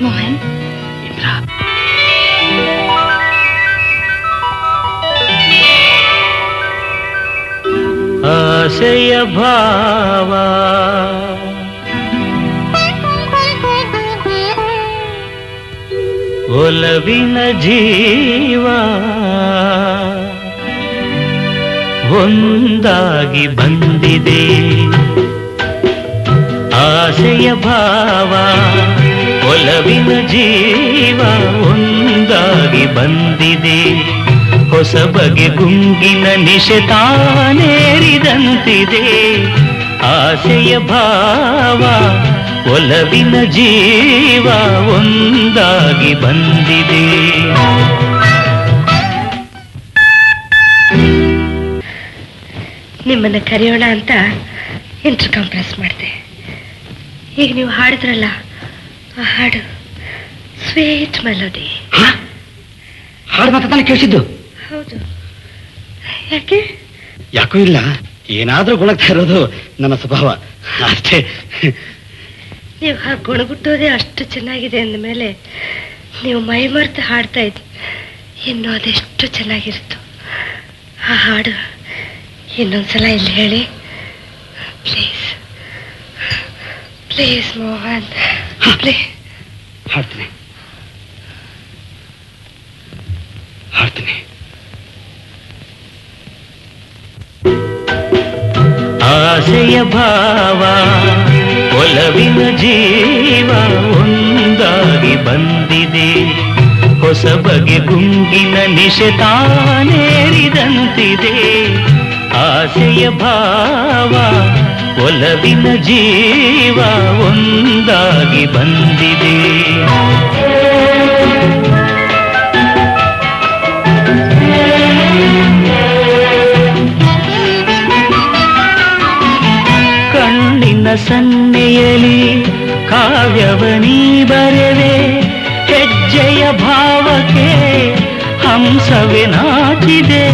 ಮೋಹನ್ ಇಂದ್ರ ಆಸೆಯ ಭಾವ. ಒಲವಿನ ಜೀವ. ಒಂದಾಗಿ ಬಂದಿದೆ. ಆಸೆಯ ಭಾವ. ಒಲವಿನ ಜೀವ ಒಂದಾಗಿ ಬಂದಿದೆ. ಹೊಸ ಬಗೆ ಗುಂಗಿನ ನಿಶತಾನೇರಿದಂತಿದೆ ಆಸೆಯ ಭಾವ ಒಲವಿನ ಜೀವ ಒಂದಾಗಿ ಬಂದಿದೆ. ನಿಮ್ಮನ್ನ ಕರೆಯೋಣ ಅಂತ ಇಂಟರ್ ಕಾಂಪ್ರೆಸ್ ಮಾಡಿದೆ. ಈಗ ನೀವು ಹಾಡಿದ್ರಲ್ಲ ಆ ಹಾಡು. ಸ್ವೀಟ್ ಮೆಲೋಡಿ ಹಾಡು ಮಾತ್ರ ತಾನೇ ಕೇಳಿಸಿದ್ದು? ಹೌದು. ಯಾಕೆ? ಯಾಕೂ ಇಲ್ಲ. ಏನಾದ್ರೂ ಗುಣಗ್ತಾ ಇರೋದು ನನ್ನ ಸ್ವಭಾವ. ಅಷ್ಟೇ. ನೀವು ಹಾಗೆ ಗುಣಗುಟ್ಟೋದೇ ಅಷ್ಟು ಚೆನ್ನಾಗಿದೆ ಅಂದಮೇಲೆ ನೀವು ಮೈ ಮರೆತು ಹಾಡ್ತಾ ಇದ್ರಿ ಇನ್ನು ಅದೆಷ್ಟು ಚೆನ್ನಾಗಿರುತ್ತು. ಆ ಹಾಡು ಇನ್ನೊಂದ್ಸಲ ಇಲ್ಲಿ ಹೇಳಿ. Please please Mohan. ಪ್ಲೀಸ್ ಹಾಡ್ತೀನಿ. ಹಾಡ್ತೀನಿ. ಆಸೆಯ ಭಾವ, ಒಲವಿನ ಜೀವ ಒಂದಾಗಿ ಬಂದಿದೆ. ಹೊಸ ಬಗೆ ಗುಂಗಿನ ನಿಶೆ ತಾನೇರಿದಂತಿದೆ. ಆಸೆಯ ಭಾವ ಒಲವಿನ ಜೀವ ಒಂದಾಗಿ ಬಂದಿದೆ. ಕಣ್ಣಿನ ಸನ್ನೆಯಲ್ಲಿ ಕಾವ್ಯವನೀ ಬರೆವೆ ಹೆಜ್ಜೆಯ ಭಾವಕ್ಕೆ ಹಂಸವೇ ನಾಚಿದೆ.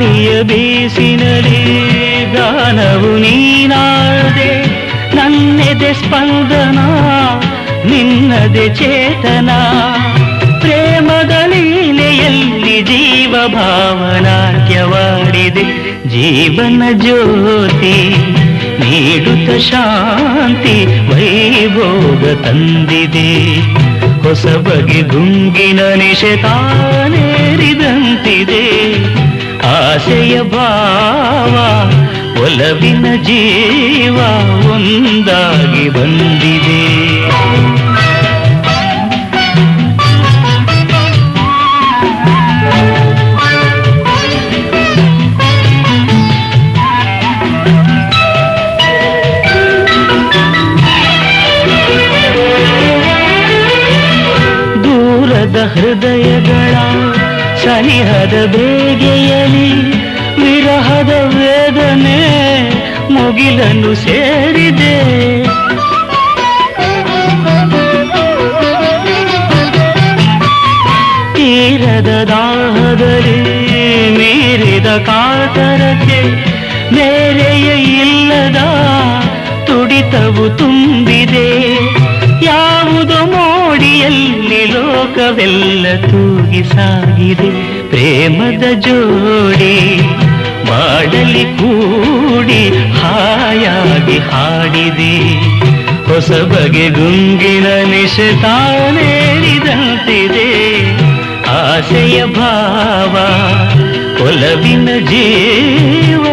ಗಾಳಿಯ ಬೀಸಿನಲಿ ಗಾನವು ನೀನಾಳದೆ ನನ್ನೆದೆ ಸ್ಪಂದನ, ನಿನ್ನದೆ ಚೇತನ. ಪ್ರೇಮದ ಲೀಲೆಯಲ್ಲಿ ಜೀವ ಭಾವನಾಟ್ಯವಾಡಿದೆ ಜೀವನ ಜ್ಯೋತಿ ನೀಡುತ್ತ ಶಾಂತಿ ವೈಭೋಗ ತಂದಿದೆ. ಹೊಸ ಬಗೆ ಗುಂಗಿನ ನಿಶೆ ತಾನೇರಿದಂತಿದೆ. ಆಸೆಯ ಭಾವ ಒಲವಿನ ಜೀವ ಒಂದಾಗಿ ಬಂದಿದೆ. ದೂರದ ಹೃದಯಗಳ ಸನಿಹದ ಬೇಗೆಯಲಿ ವಿರಹದ ವೇದನೆ ಮುಗಿಲನ್ನು ಸೇರಿದೆ. ತೀರದ ದಾಹದಲ್ಲಿ ಮೀರಿದ ಕಾತರಕ್ಕೆ ಬೇರೆಯ ಇಲ್ಲದ ತುಡಿತವು ತುಂಬಿದೆ. ಮೋಡಿಯಲ್ಲಿ ಲೋಕವೆಲ್ಲ ತೂಗಿ ಸಾಗಿದೆ. ಪ್ರೇಮದ ಜೋಡಿ ಮಾಡಲಿ ಕೂಡಿ ಹಾಯಾಗಿ ಹಾಡಿದೆ. ಹೊಸ ಬಗೆ ಗುಂಗಿನ ನಿಶೆ ತಾನೇರಿದಂತಿದೆ ಆಸೆಯ ಭಾವ ಒಲವಿನ ಜೀವ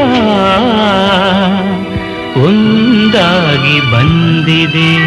ಒಂದಾಗಿ ಬಂದಿದೆ.